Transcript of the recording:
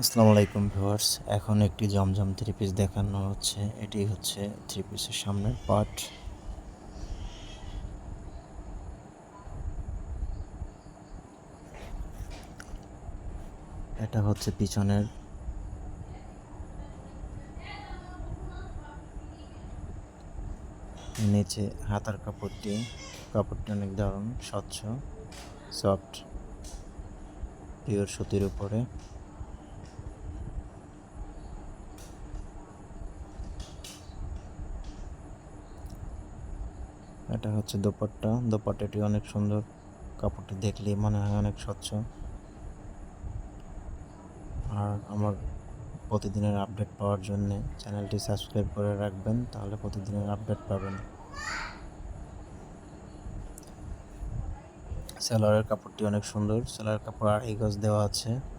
আসসালামু আলাইকুম ভিউয়ার্স, এখন একটি জমজম থ্রি পিস দেখানো হচ্ছে। এটি হচ্ছে থ্রি পিসের সামনের পার্ট এটা হচ্ছে পিছনের। নিচে হাতার কাপড়টি কাপড়টি অনেক দারুণ, স্বচ্ছ সফট পিওর সুতির উপরে। এটা হচ্ছে দোপাট্টা। দোপাট্টাটি অনেক সুন্দর। কাপড়টি দেখলেই মনে হয় অনেক স্বচ্ছ। আর আমার প্রতিদিনের আপডেট পাওয়ার জন্য চ্যানেলটি সাবস্ক্রাইব করে রাখবেন, তাহলে প্রতিদিনের আপডেট পাবেন। সেলারের কাপড়টি অনেক সুন্দর। সেলার কাপড় আড়াই গজ দেওয়া আছে।